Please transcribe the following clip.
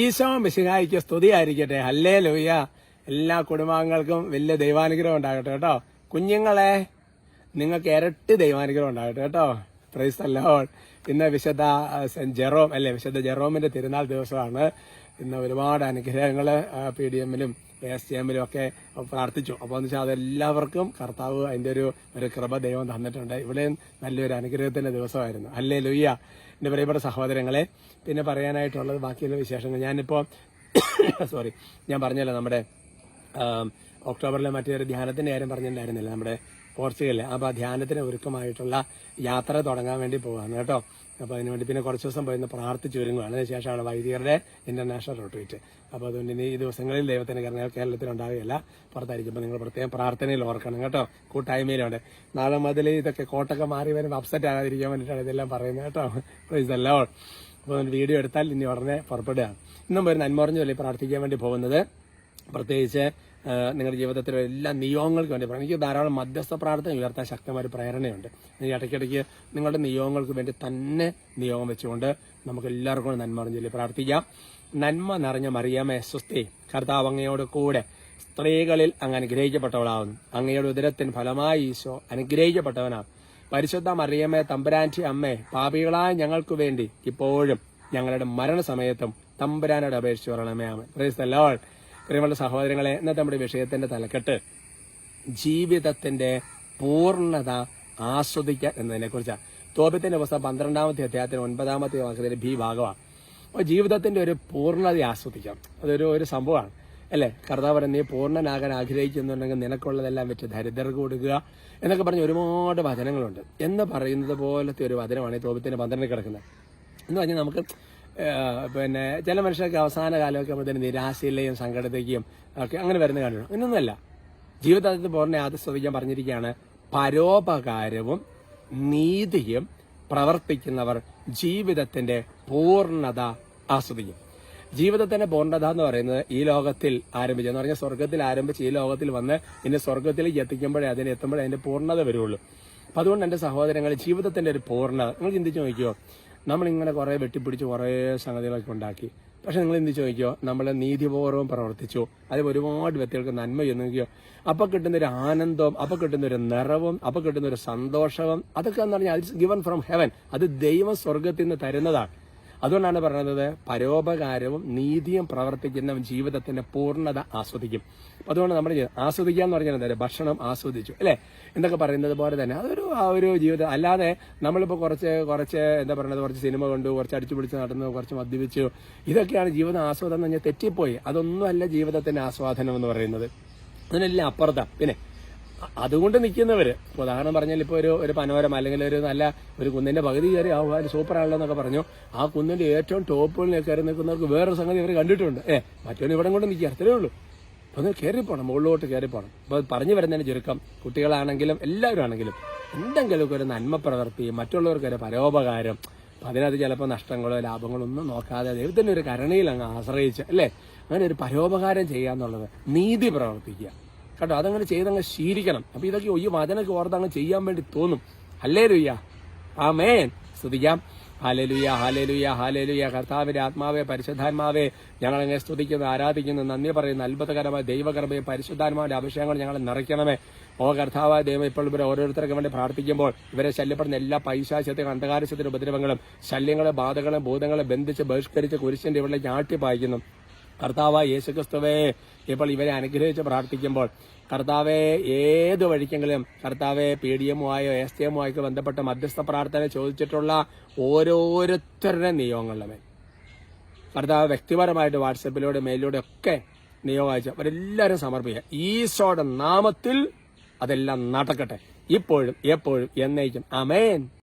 ഈശോ മിശിഹായിക്ക് സ്തുതിയായിരിക്കട്ടെ. ഹല്ലേ ലോയ്യ എല്ലാ കുടുംബാംഗങ്ങൾക്കും വലിയ ദൈവാനുഗ്രഹം ഉണ്ടാകട്ടെ കേട്ടോ. കുഞ്ഞുങ്ങളെ നിങ്ങൾക്ക് ഇരട്ടി ദൈവാനുഗ്രഹം ഉണ്ടാകട്ടെ കേട്ടോ. പ്രൈസ് അല്ലോൾ ഇന്ന് വിശുദ്ധ സെന്റ് ജെറോം അല്ലെ വിശുദ്ധ ജെറോമിന്റെ തിരുനാൾ ദിവസമാണ്. ഇന്ന് ഒരുപാട് അനുഗ്രഹങ്ങൾ പി ഡി എമ്മിലും എസ് എമ്മിലും ഒക്കെ പ്രാർത്ഥിച്ചു. അപ്പോൾ എന്ന് വെച്ചാൽ അതെല്ലാവർക്കും കർത്താവ് അതിന്റെ ഒരു ഒരു കൃപ ദൈവം തന്നിട്ടുണ്ട്. ഇവിടെയും നല്ലൊരു അനുഗ്രഹത്തിന്റെ ദിവസമായിരുന്നു. അല്ലേ ലുയ്യ എന്റെ പ്രിയപ്പെട്ട സഹോദരങ്ങളെ പിന്നെ പറയാനായിട്ടുള്ളത് ബാക്കിയുള്ള വിശേഷങ്ങൾ. ഞാനിപ്പോൾ സോറി ഞാൻ പറഞ്ഞല്ലോ നമ്മുടെ ഒക്ടോബറിലെ ഒക്ടോബറിലെ മറ്റൊരു ധ്യാനത്തിന്റെ കാര്യം പറഞ്ഞിട്ടുണ്ടായിരുന്നില്ല. നമ്മുടെ പോർച്ചുഗലിലെ. അപ്പോൾ ആ ധ്യാനത്തിന് ഒരുക്കമായിട്ടുള്ള യാത്ര തുടങ്ങാൻ വേണ്ടി പോവാണ് കേട്ടോ. അപ്പോൾ അതിനുവേണ്ടി പിന്നെ കുറച്ച് ദിവസം പോയി പ്രാർത്ഥിച്ചു ഒരുങ്ങുകയാണ് അതിനുശേഷമാണ് വൈദികരുടെ ഇന്റർനാഷണൽ റിട്രീറ്റ് അപ്പോൾ അതുകൊണ്ട് ഇനി ഈ ദിവസങ്ങളിൽ ദൈവത്തിന്റെ കരുണ കേരളത്തിൽ ഉണ്ടാവുകയല്ല. പുറത്തായിരിക്കുമ്പോൾ നിങ്ങൾ പ്രത്യേകം പ്രാർത്ഥനയിൽ ഓർക്കണം കേട്ടോ. കൂട്ടായ്മയിലുണ്ട് നാളെ മുതൽ ഇതൊക്കെ കോട്ടൊക്കെ മാറി വരുമ്പോൾ അപ്സെറ്റ് ആകാതിരിക്കാൻ വേണ്ടിയിട്ടാണ് ഇതെല്ലാം പറയുന്നത് കേട്ടോ. അല്ലോ അപ്പോൾ വീഡിയോ എടുത്താൽ ഇനി ഉടനെ പുറപ്പെടുകയാണ് ഇന്നും ഒരു നന്മറിഞ്ഞു പ്രാർത്ഥിക്കാൻ വേണ്ടി പോകുന്നത്? പ്രത്യേകിച്ച് നിങ്ങളുടെ ജീവിതത്തിലെ എല്ലാ നിയോഗങ്ങൾക്കും വേണ്ടി എനിക്ക് ധാരാളം മധ്യസ്ഥ പ്രാർത്ഥന ഉയർത്താൻ ശക്തമായ ഒരു പ്രേരണയുണ്ട്. ഇടയ്ക്കിടയ്ക്ക് നിങ്ങളുടെ നിയോഗങ്ങൾക്ക് വേണ്ടി തന്നെ നിയോഗം വെച്ചുകൊണ്ട് നമുക്ക് എല്ലാവർക്കും നന്മ അറിഞ്ഞു പ്രാർത്ഥിക്കാം. നന്മ നിറഞ്ഞ മറിയാമേ സ്വസ്തി കർത്താവ് അങ്ങയോട് കൂടെ സ്ത്രീകളിൽ അങ്ങ് അനുഗ്രഹിക്കപ്പെട്ടവളാവുന്നു. അങ്ങയുടെ ഉദരത്തിന് ഫലമായി ഈശോ അനുഗ്രഹിക്കപ്പെട്ടവനാണ്. പരിശുദ്ധ മറിയമ്മേ തമ്പുരാന്റി അമ്മേ പാപികളായ ഞങ്ങൾക്ക് വേണ്ടി ഇപ്പോഴും ഞങ്ങളുടെ മരണസമയത്തും തമ്പുരാനോട് അപേക്ഷിച്ച് പറയണമേ അമ്മ പ്രൈസ് ലോൾ പ്രിയമുള്ള സഹോദരങ്ങളെ ഇന്നത്തെ നമ്മുടെ വിഷയത്തിന്റെ തലക്കെട്ട് ജീവിതത്തിന്റെ പൂർണത ആസ്വദിക്കുക എന്നതിനെ കുറിച്ചാണ് തോപത്തിന്റെ പുസ്തകം പന്ത്രണ്ടാമത്തെ അധ്യായത്തിന് ഒൻപതാമത്തെ വാക്കത്തിന്റെ ഭീ ഭാഗമാണ്. അപ്പോൾ ജീവിതത്തിന്റെ ഒരു പൂർണത ആസ്വദിക്കാം. അതൊരു ഒരു സംഭവമാണ്. അല്ലേ? കർത്താവ് നീ പൂർണനാകാൻ ആഗ്രഹിക്കുന്നുണ്ടെങ്കിൽ നിനക്കുള്ളതെല്ലാം വെച്ച് ദരിദ്രർ കൊടുക്കുക എന്നൊക്കെ പറഞ്ഞ് ഒരുപാട് വചനങ്ങളുണ്ട്. എന്ന് പറയുന്നത് പോലത്തെ ഒരു വചനമാണ് ഈ തോപത്തിന്റെ പന്ത്രണ്ടിൽ കിടക്കുന്നത്. എന്ന് പറഞ്ഞാൽ നമുക്ക് പിന്നെ ചില മനുഷ്യർക്ക് അവസാന കാലമൊക്കെ ആകുമ്പോഴത്തേന് നിരാശയിലെയും സങ്കടത്തേക്കും ഒക്കെ അങ്ങനെ വരുന്ന കാര്യമാണ് അങ്ങനെയൊന്നുമല്ല. ജീവിതത്തിൽ പൂർണ ശ്രദ്ധിക്കാൻ പറഞ്ഞിരിക്കുകയാണ്. പരോപകാരവും നീതിയും പ്രവർത്തിക്കുന്നവർ ജീവിതത്തിന്റെ പൂർണത ആസ്വദിക്കും. ജീവിതത്തിന്റെ പൂർണത എന്ന് പറയുന്നത് ഈ ലോകത്തിൽ ആരംഭിച്ചു. എന്ന് പറഞ്ഞാൽ സ്വർഗത്തിൽ ആരംഭിച്ച് ഈ ലോകത്തിൽ വന്ന് ഇനി സ്വർഗത്തിലേക്ക് എത്തിക്കുമ്പോഴേ അതിന് എത്തുമ്പോഴേ അതിന്റെ പൂർണത വരുള്ളൂ. അപ്പൊ അതുകൊണ്ട് എന്റെ സഹോദരങ്ങൾ ജീവിതത്തിന്റെ ഒരു പൂർണത. നിങ്ങൾ ചിന്തിച്ചു നോക്കിയോ നമ്മളിങ്ങനെ കുറേ വെട്ടിപ്പിടിച്ച് കുറേ സംഗതികളൊക്കെ ഉണ്ടാക്കി. പക്ഷെ നിങ്ങൾ എന്ത് ചോദിക്കോ? നമ്മൾ നീതിപൂർവം പ്രവർത്തിച്ചു. അത് ഒരുപാട് വ്യക്തികൾക്ക് നന്മ ചെയ്യുന്നോ അപ്പൊ കിട്ടുന്ന ഒരു ആനന്ദവും അപ്പൊ കിട്ടുന്ന ഒരു നിറവും അപ്പൊ കിട്ടുന്ന ഒരു സന്തോഷവും അതൊക്കെ എന്ന് പറഞ്ഞാൽ ഗിവൺ ഫ്രം ഹെവൻ അത് ദൈവ സ്വർഗത്തിൽ നിന്ന് തരുന്നതാണ്. അതുകൊണ്ടാണ് പറയുന്നത് പരോപകാരവും നീതിയും പ്രവർത്തിക്കുന്ന ജീവിതത്തിന്റെ പൂർണത ആസ്വദിക്കും. അതുകൊണ്ട് നമ്മൾ ആസ്വദിക്കുക എന്ന് പറഞ്ഞാൽ എന്താ? ഭക്ഷണം ആസ്വദിച്ചു. അല്ലേ? എന്തൊക്കെ പറയുന്നത് പോലെ തന്നെ അതൊരു ആ ഒരു ജീവിതം. അല്ലാതെ നമ്മളിപ്പോൾ കുറച്ച് കുറച്ച് എന്താ പറയുന്നത് കുറച്ച് സിനിമ കണ്ടു കുറച്ച് അടിച്ചു പിടിച്ച് നടന്നു കുറച്ച് മദ്യപിച്ചു. ഇതൊക്കെയാണ് ജീവിതം ആസ്വാദനം എന്ന് പറഞ്ഞാൽ തെറ്റിപ്പോയി. അതൊന്നുമല്ല ജീവിതത്തിന്റെ ആസ്വാദനം എന്ന് പറയുന്നത്. അതിനെല്ലാം അപ്പുറത്താണ് പിന്നെ അതുകൊണ്ട് നിൽക്കുന്നവര്. ഉദാഹരണം പറഞ്ഞാൽ ഇപ്പൊ ഒരു ഒരു പനോരമ അല്ലെങ്കിൽ ഒരു നല്ല ഒരു കുന്നിന്റെ പകുതി കയറി ആ ഒരു സൂപ്പർ ആണല്ലോ എന്നൊക്കെ പറഞ്ഞു. ആ കുന്നിന്റെ ഏറ്റവും ടോപ്പുകളിൽ കയറി നിൽക്കുന്നവർക്ക് വേറൊരു സംഗതി അവർ കണ്ടിട്ടുണ്ട്. ഏ മറ്റൊരു ഇവിടം കൊണ്ട് നിൽക്കുക അത്രേ ഉള്ളൂ. ഒന്ന് കയറിപ്പോണം മുകളിലോട്ട് കയറിപ്പോണം അപ്പൊ പറഞ്ഞു വരുന്നതിന് ചുരുക്കം കുട്ടികളാണെങ്കിലും എല്ലാവരും ആണെങ്കിലും എന്തെങ്കിലുമൊക്കെ ഒരു നന്മ പ്രവർത്തി മറ്റുള്ളവർക്ക് ഒരു പരോപകാരം അപ്പൊ അതിനകത്ത് ചിലപ്പോൾ നഷ്ടങ്ങളോ ലാഭങ്ങളോ ഒന്നും നോക്കാതെ ദൈവത്തിന്റെ ഒരു കരുണയിൽ അങ്ങ് ആശ്രയിച്ച് അല്ലേ? അങ്ങനെ ഒരു പരോപകാരം ചെയ്യാന്നുള്ളത് നീതി പ്രവർത്തിക്കുക. കേട്ടോ അതങ്ങനെ ചെയ്തങ്ങ് ശീലിക്കണം. അപ്പൊ ഇതൊക്കെ ഈ വചനൊക്കെ ഓർത്ത് അങ്ങ് ചെയ്യാൻ വേണ്ടി തോന്നും. അല്ലേ ലുയ്യ ആ ആമേൻ. സ്തുതിക്കാം. ഹാലലുയ ഹാലലുയ ഹാലലുയ കർത്താവിന്റെ ആത്മാവെ പരിശുദ്ധാത്മാവേ ഞങ്ങൾ അങ്ങനെ സ്തുതിക്കുന്നു ആരാധിക്കുന്നു നന്ദി പറയുന്നു. അത്ഭുതകരമായ ദൈവകർമ്മയെ പരിശുദ്ധാത്മാവിന്റെ അഭിഷേകങ്ങൾ ഞങ്ങൾ നിറയ്ക്കണമേ. ഓ കർത്താവായ ദൈവം ഇപ്പോൾ ഇവരെ ഓരോരുത്തർക്കും വേണ്ടി പ്രാർത്ഥിക്കുമ്പോൾ ഇവരെ ശല്യപ്പെടുന്ന എല്ലാ പൈശാചത്തെയും അന്ധകാരശത്തിന്റെ ഉപദ്രവങ്ങളും ശല്യങ്ങളെ ബാധകളെ ഭൂതങ്ങളെ ബന്ധിച്ച് ബഹിഷ്കരിച്ച് കുരിശിന്റെ ഇവിടെ ഞാട്ടി പായിക്കുന്നു കർത്താവ് യേശുക്രിസ്തുവേ ഇപ്പോൾ ഇവരെ അനുഗ്രഹിച്ച് പ്രാർത്ഥിക്കുമ്പോൾ കർത്താവെ ഏത് വഴിക്കെങ്കിലും കർത്താവെ പി ഡി എമ്മുമായോ എസ് ടി എമ്മുമായോ ബന്ധപ്പെട്ട മധ്യസ്ഥ പ്രാർത്ഥന ചോദിച്ചിട്ടുള്ള ഓരോരുത്തരുടെ നിയോഗങ്ങളിലും കർത്താവ് വ്യക്തിപരമായിട്ട് വാട്സപ്പിലൂടെ മെയിലിലൂടെ ഒക്കെ നിയോഗം അയച്ചു അവരെല്ലാവരും സമർപ്പിക്കുക. ഈശോയുടെ നാമത്തിൽ അതെല്ലാം നടക്കട്ടെ. ഇപ്പോഴും എപ്പോഴും എന്നേക്കും. അമേൻ